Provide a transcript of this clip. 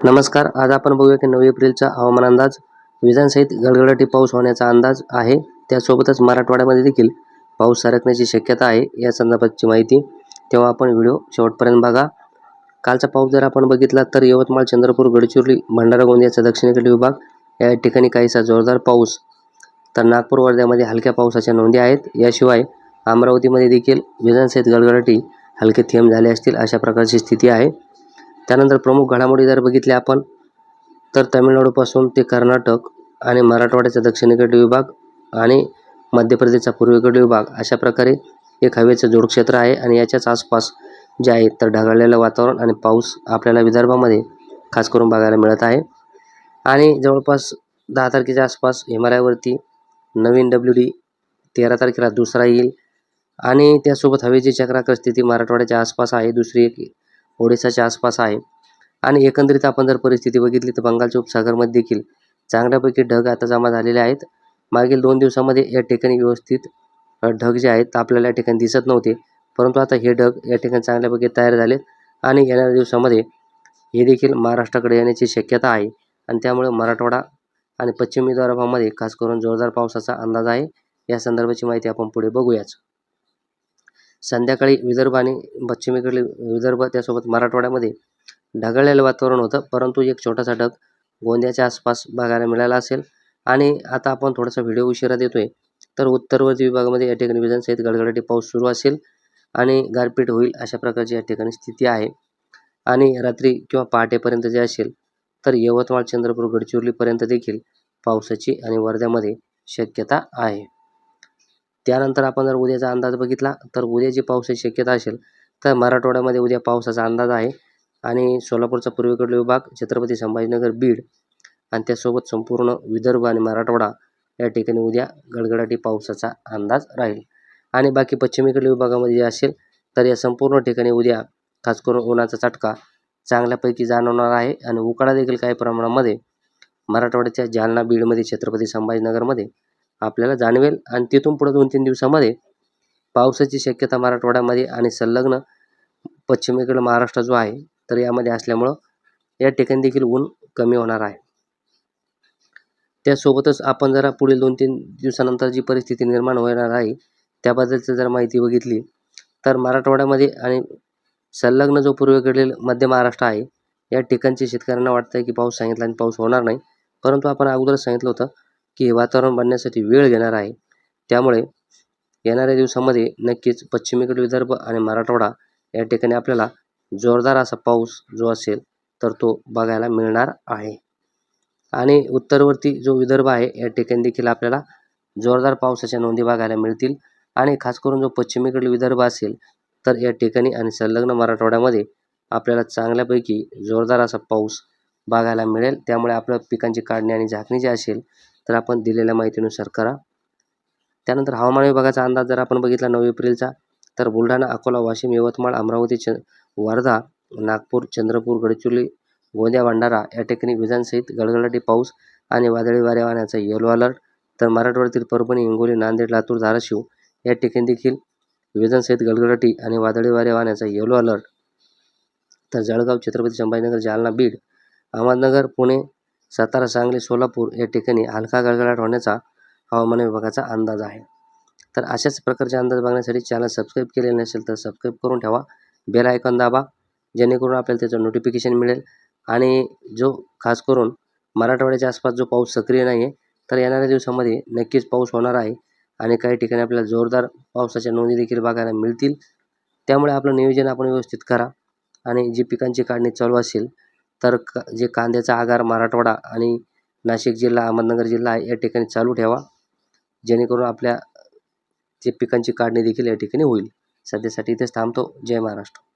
नमस्कार आज आपण बघूया की नऊ एप्रिलचा हवामान अंदाज विजांसहित गडगडाटी पाऊस होण्याचा अंदाज आहे. त्यासोबतच मराठवाड्यामध्ये देखील पाऊस सरकण्याची शक्यता आहे या संदर्भातची माहिती तेव्हा आपण व्हिडिओ शेवटपर्यंत बघा. कालचा पाऊस जर आपण बघितला तर यवतमाळ चंद्रपूर गडचिरोली भंडारा गोंदियाचा दक्षिणेकडील विभाग या ठिकाणी काहीसा जोरदार पाऊस तर नागपूर वर्ध्यामध्ये हलक्या पावसाच्या नोंदी आहेत. याशिवाय अमरावतीमध्ये देखील विजांसहित गडगडाटी हलके थेंब झाले असतील अशा प्रकारची स्थिती आहे. त्यानंतर प्रमुख घडामोडी जर बघितल्या आपण तर तमिळनाडूपासून ते कर्नाटक आणि मराठवाड्याचा दक्षिणेकडील विभाग आणि मध्य प्रदेशचा पूर्वेकडील विभाग अशा प्रकारे एक हवेचं जोडक्षेत्र आहे आणि याच्याच आसपास जे आहे तर ढगाळलेलं वातावरण आणि पाऊस आपल्याला विदर्भामध्ये खास करून बघायला मिळत आहे. आणि जवळपास दहा तारखेच्या आसपास हिमालयावरती नवीन डब्ल्यू डी तेरा तारखेला दुसरा येईल. आणि त्यासोबत हवेची चक्राकर स्थिती मराठवाड्याच्या आसपास आहे. दुसरी एक ओडिसाच्या आसपास आहे. आणि एकंदरीत आपण जर परिस्थिती बघितली तर बंगालच्या उपसागरमध्ये देखील चांगल्यापैकी ढग आता जमा झालेले आहेत. मागील दोन दिवसामध्ये या ठिकाणी व्यवस्थित ढग जे आहेत आपल्याला या ठिकाणी दिसत नव्हते. परंतु आता हे ढग या ठिकाणी चांगल्यापैकी तयार झालेत आणि येणाऱ्या दिवसामध्ये हे देखील महाराष्ट्राकडे येण्याची शक्यता आहे. आणि त्यामुळे मराठवाडा आणि पश्चिम विदर्भामध्ये खास करून जोरदार पावसाचा अंदाज आहे. या संदर्भाची माहिती आपण पुढे बघूयाच. संध्याकाळी विदर्भ आणि पश्चिमेकडील विदर्भ त्यासोबत मराठवाड्यामध्ये ढगाळलेलं वातावरण होतं. परंतु एक छोटासा ढग गोंद्याच्या आसपास बघायला मिळाला असेल. आणि आता आपण थोडासा व्हिडिओ उशिरा देतोय. तर उत्तरवर्ती विभागामध्ये या ठिकाणी विजांसहित गडगडाटी पाऊस सुरू असेल आणि गारपीट होईल अशा प्रकारची या ठिकाणी स्थिती आहे. आणि रात्री किंवा पहाटेपर्यंत जे असेल तर यवतमाळ चंद्रपूर गडचिरोलीपर्यंत देखील पावसाची आणि वर्ध्यामध्ये शक्यता आहे. त्यानंतर आपण जर उद्याचा अंदाज बघितला तर उद्याची पावसाची शक्यता असेल तर मराठवाड्यामध्ये उद्या पावसाचा अंदाज आहे. आणि सोलापूरचा पूर्वेकडील विभाग छत्रपती संभाजीनगर बीड आणि त्यासोबत संपूर्ण विदर्भ आणि मराठवाडा या ठिकाणी उद्या गडगडाटी पावसाचा अंदाज राहील. आणि बाकी पश्चिमेकडील विभागामध्ये जे असेल तर या संपूर्ण ठिकाणी उद्या खास करून उन्हाचा चटका चांगल्यापैकी जाणवणार आहे. आणि उकाडा देखील काही प्रमाणामध्ये मराठवाड्याच्या जालना बीडमध्ये छत्रपती संभाजीनगरमध्ये आपल्याला जाणवेल. आणि तिथून पुढे दोन तीन दिवसामध्ये पावसाची शक्यता मराठवाड्यामध्ये आणि संलग्न पश्चिमेकडील महाराष्ट्र जो आहे तर यामध्ये असल्यामुळं या ठिकाणी देखील ऊन कमी होणार आहे. त्यासोबतच आपण जरा पुढील दोन तीन दिवसानंतर जी परिस्थिती निर्माण होणार आहे त्याबद्दलचं जर माहिती बघितली तर मराठवाड्यामध्ये आणि संलग्न जो पूर्वेकडील मध्य महाराष्ट्र आहे या ठिकाणचे शेतकऱ्यांना वाटतं आहे की पाऊस सांगितला आणि पाऊस होणार नाही. परंतु आपण अगोदरच सांगितलं होतं की हे वातावरण बनण्यासाठी वेळ घेणार आहे. त्यामुळे येणाऱ्या दिवसामध्ये नक्कीच पश्चिमेकडील विदर्भ आणि मराठवाडा या ठिकाणी आपल्याला जोरदार असा पाऊस जो असेल तर तो बघायला मिळणार आहे. आणि उत्तरवर्ती जो विदर्भ आहे या ठिकाणी देखील आपल्याला जोरदार पावसाच्या नोंदी बघायला मिळतील. आणि खास करून जो पश्चिमेकडील विदर्भ असेल तर या ठिकाणी आणि संलग्न मराठवाड्यामध्ये आपल्याला चांगल्यापैकी जोरदार असा पाऊस बघायला मिळेल. त्यामुळे आपल्या पिकांची काढणी आणि झाकणी जी असेल तर आपण दिलेल्या माहितीनुसार करा. त्यानंतर हवामान विभागाचा अंदाज जर आपण बघितला नऊ एप्रिलचा तर बुलढाणा अकोला वाशिम यवतमाळ अमरावती च वर्धा नागपूर चंद्रपूर गडचिरोली गोंदिया भंडारा या ठिकाणी विजांसहित गडगडाटी पाऊस आणि वादळी वारे वाहण्याचा येलो अलर्ट तर मराठवाड्यातील परभणी हिंगोली नांदेड लातूर धाराशिव या ठिकाणी देखील विजांसहित गडगडाटी आणि वादळी वारे वाहण्याचा येलो अलर्ट तर जळगाव छत्रपती संभाजीनगर जालना बीड अहमदनगर पुणे सातारा सांगली सोलापूर या ठिकाणी हलका गडगडाट होण्याचा हवामान विभागाचा अंदाज आहे. तर अशाच प्रकारचे अंदाज बघण्यासाठी चॅनल सबस्क्राईब केलेले नसेल तर सबस्क्राईब करून ठेवा. बेल आयकॉन दाबा जेणेकरून आपल्याला त्याचं नोटिफिकेशन मिळेल. आणि जो खास करून मराठवाड्याच्या आसपास जो पाऊस सक्रिय नाही आहे तर येणाऱ्या दिवसामध्ये नक्कीच पाऊस होणार आहे. आणि काही ठिकाणी आपल्याला जोरदार पावसाच्या नोंदी देखील बघायला मिळतील. त्यामुळे आपलं नियोजन आपण व्यवस्थित करा. आणि जी पिकांची काढणी चालू असेल तर क जे कांद्याचा आगार मराठवाडा आणि नाशिक जिल्हा अहमदनगर जिल्हा आहे या ठिकाणी चालू ठेवा. जेणेकरून आपल्या जे पिकांची काढणी देखील या ठिकाणी होईल. सध्यासाठी इथेच थांबतो. जय महाराष्ट्र.